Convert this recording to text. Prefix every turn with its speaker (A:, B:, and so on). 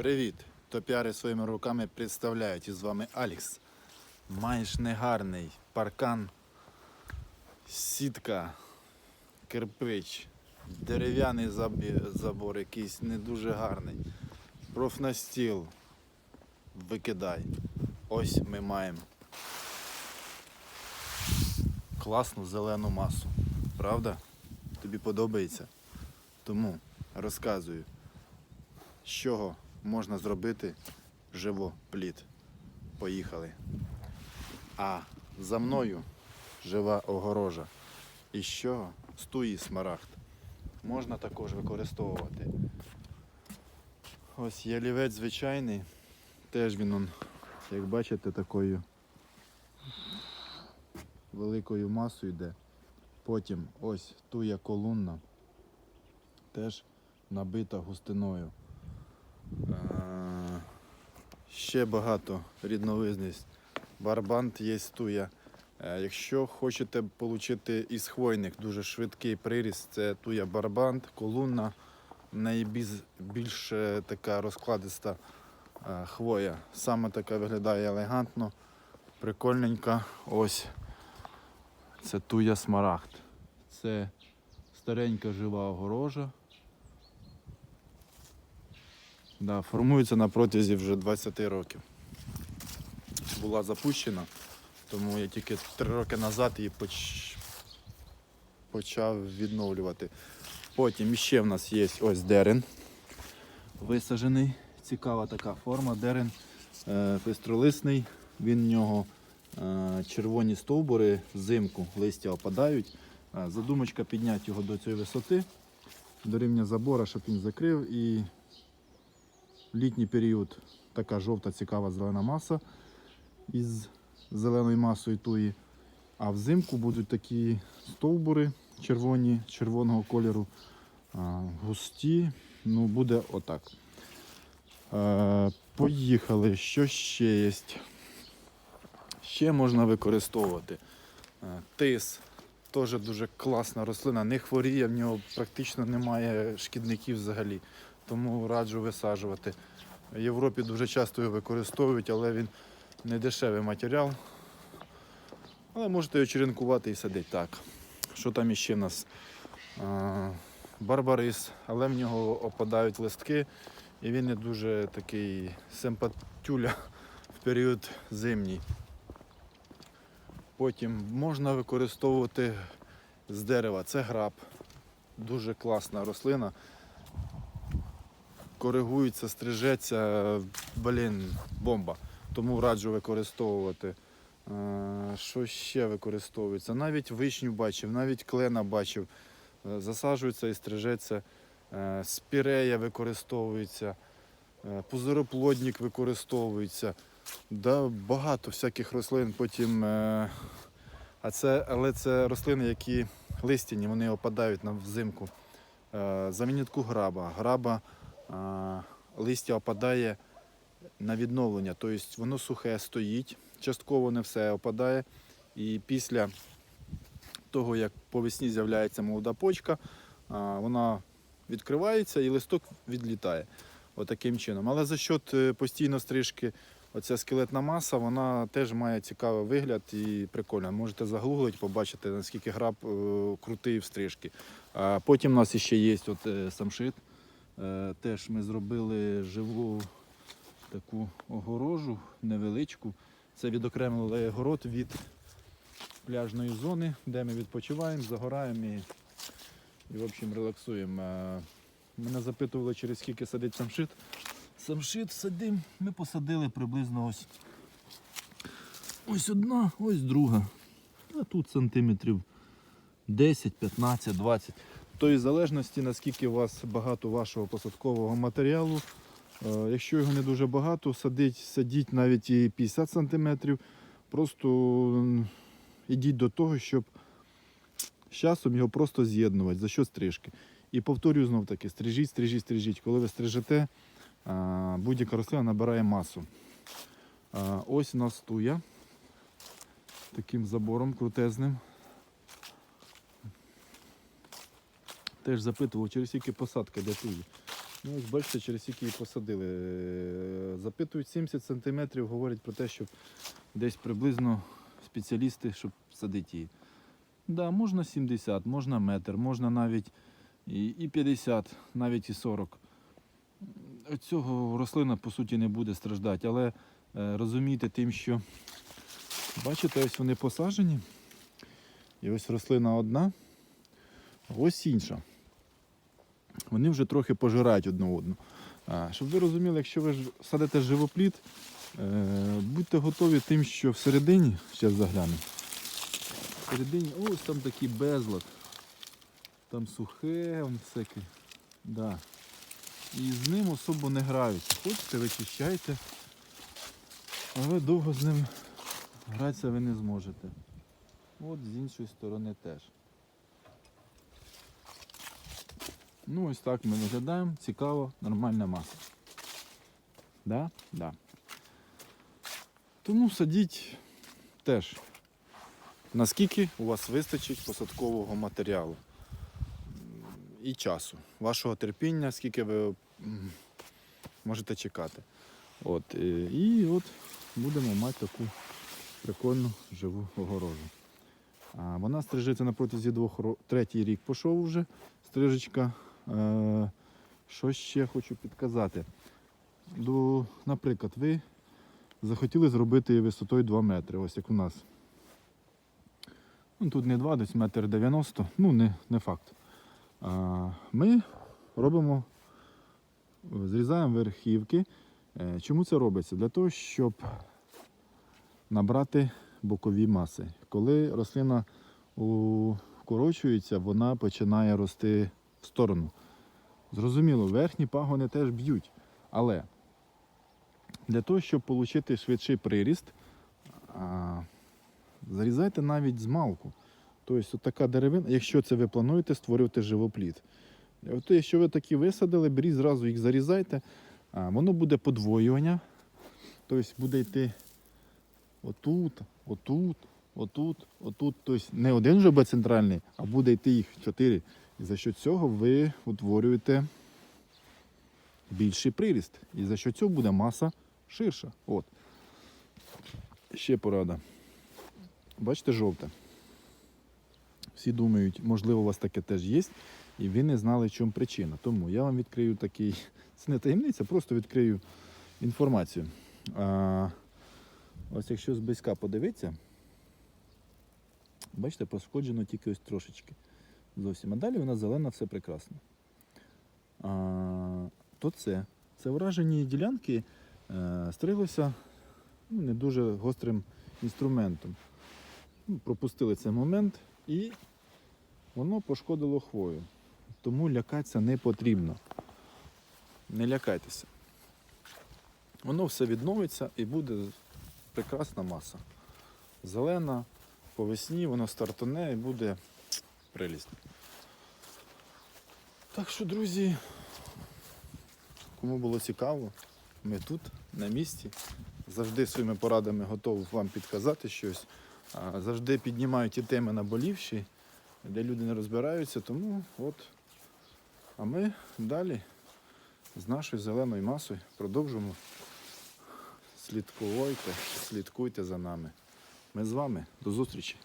A: Привіт! Топіари своїми руками представляють і з вами Алікс. Маєш негарний паркан, сітка, кирпич, дерев'яний забор якийсь не дуже гарний. Профнастіл. Викидай. Ось ми маємо класну зелену масу. Правда? Тобі подобається? Тому розказую з чого можна зробити живопліт. Поїхали. А за мною жива огорожа. І з чого? З туї смарагд. Можна також використовувати. Ось ялівець звичайний. Теж він, он, як бачите, такою великою масою йде. Потім ось туя колунна. Теж набита густиною. Ще багато рідновизниць. Барбант є туя. Е, Якщо хочете отримати із хвойних дуже швидкий приріст, це туя барбант, колунна, найбільш е, така розкладиста е, хвоя. Саме така виглядає елегантно, прикольненька. Ось це туя смарагд. Це старенька жива огорожа. Да, формується на протязі вже 20 років. Була запущена, тому я тільки 3 роки назад її поч... почав відновлювати. Потім ще в нас є ось дерен висаджений. Цікава така форма. Дерен е, пестролисний. Він в нього е, червоні стовбури взимку листя опадають. Е, задумочка підняти його до цієї висоти, до рівня забора, щоб він закрив і літній період така жовта цікава зелена маса із зеленою масою туї. А взимку будуть такі стовбури червоні, червоного кольору, густі. Ну, буде отак. Поїхали. Що ще є? Ще можна використовувати. Тис. Теж дуже класна рослина, не хворіє, в нього практично немає шкідників взагалі тому раджу висаджувати. В Європі дуже часто його використовують, але він не дешевий матеріал. Але можете його черенкувати і садити так. Що там іще в нас? Барбарис, але в нього опадають листки, і він не дуже такий симпатюля в період зимній. Потім можна використовувати з дерева. Це граб. Дуже класна рослина коригується, стрижеться, блін, бомба. Тому раджу використовувати. Е, Що ще використовується? Навіть вишню бачив, навіть клена бачив. Е, Засаджується і стрижеться. Е, Спірея використовується, пузироплодник використовується. Да, багато всяких рослин потім. А це, але це рослини, які листяні, вони опадають на взимку. Замінітку граба. Граба листя опадає на відновлення, тобто воно сухе стоїть, частково не все опадає. І після того, як по весні з'являється молода почка, вона відкривається і листок відлітає. Отаким чином. Але за счет е, постійно стрижки, оця скелетна маса, вона теж має цікавий вигляд і прикольно. Можете загуглити, побачити, наскільки граб е, крутий в стрижці. А потім у нас ще є от, е, самшит. Е, Теж ми зробили живу таку огорожу невеличку. Це відокремили город від пляжної зони, де ми відпочиваємо, загораємо і, і в общем, релаксуємо. Е, Мене запитували, через скільки садить самшит. Самшит садимо, ми посадили приблизно ось. Ось одна, ось друга. А тут сантиметрів 10, 15, 20. В залежності, наскільки у вас багато вашого посадкового матеріалу. Е, Якщо його не дуже багато, садіть, садіть навіть і 50 см. Просто м, ідіть до того, щоб з часом його просто з'єднувати за що стрижки. І повторюю знов таки, стрижіть, стрижіть, стрижіть. Коли ви стрижете, будь-яка рослина набирає масу. Ось у нас туя таким забором крутезним. Теж запитував, через скільки посадка для туї. Ну, ось бачите, через які її посадили. Запитують 70 см, говорять про те, що десь приблизно спеціалісти, щоб садити її. Да, можна 70, можна метр, можна навіть і, і 50, навіть і 40. Від цього рослина по суті не буде страждати, але е, розумійте тим, що бачите, ось вони посаджені. І ось рослина одна, ось інша. Вони вже трохи пожирають одну одну. Щоб ви розуміли, якщо ви садите живоплід, е, будьте готові тим, що всередині, зараз заглянемо. Всередині ось там такий безлад. Там сухе, всяке. Да. І з ним особо не граються. Хочете, вичищайте. Але довго з ним гратися ви не зможете. От з іншої сторони теж. Ну, ось так ми виглядаємо. Цікаво, нормальна маса. Да? Да. Тому садіть теж. Наскільки у вас вистачить посадкового матеріалу і часу, вашого терпіння, скільки ви можете чекати. От, е, і от будемо мати таку прикольну живу огорожу. Вона стрижеться на протязі двох третій рік пішов вже стрижечка. Е, що ще хочу підказати? До, наприклад, ви захотіли зробити висотою 2 метри, ось як у нас. Ну, тут не 2, десь метр 90, ну не, не факт. А, ми робимо, зрізаємо верхівки. Е, Чому це робиться? Для того, щоб набрати бокові маси. Коли рослина укорочується, вона починає рости в сторону. Зрозуміло, верхні пагони теж б'ють. Але для того, щоб отримати швидший приріст, зарізайте навіть змалку. Тобто така деревина, якщо це ви плануєте створювати живоплід. От якщо ви такі висадили, беріть зразу їх зарізайте, воно буде подвоювання. Тобто буде йти отут, отут, отут, отут. Тобто не один вже центральний, а буде йти їх чотири. І за що цього ви утворюєте більший приріст. І за що цього буде маса ширша. От. Ще порада. Бачите, жовте. Всі думають, можливо, у вас таке теж є, і ви не знали, в чому причина. Тому я вам відкрию такий, це не таємниця, просто відкрию інформацію. А, ось якщо зблизька подивитися, бачите, пошкоджено тільки ось трошечки. Зовсім. А далі вона зелена, все прекрасно. А, то це. Це вражені ділянки е, стриглися ну, не дуже гострим інструментом. Ну, пропустили цей момент і воно пошкодило хвою. Тому лякатися не потрібно. Не лякайтеся. Воно все відновиться і буде прекрасна маса. Зелена, по весні воно стартане і буде прелість. Так що, друзі, кому було цікаво, ми тут, на місці. Завжди своїми порадами готовий вам підказати щось. Завжди піднімаю ті теми наболівші, де люди не розбираються. Тому от. А ми далі з нашою зеленою масою продовжуємо. Слідкуйте, слідкуйте за нами. Ми з вами. До зустрічі.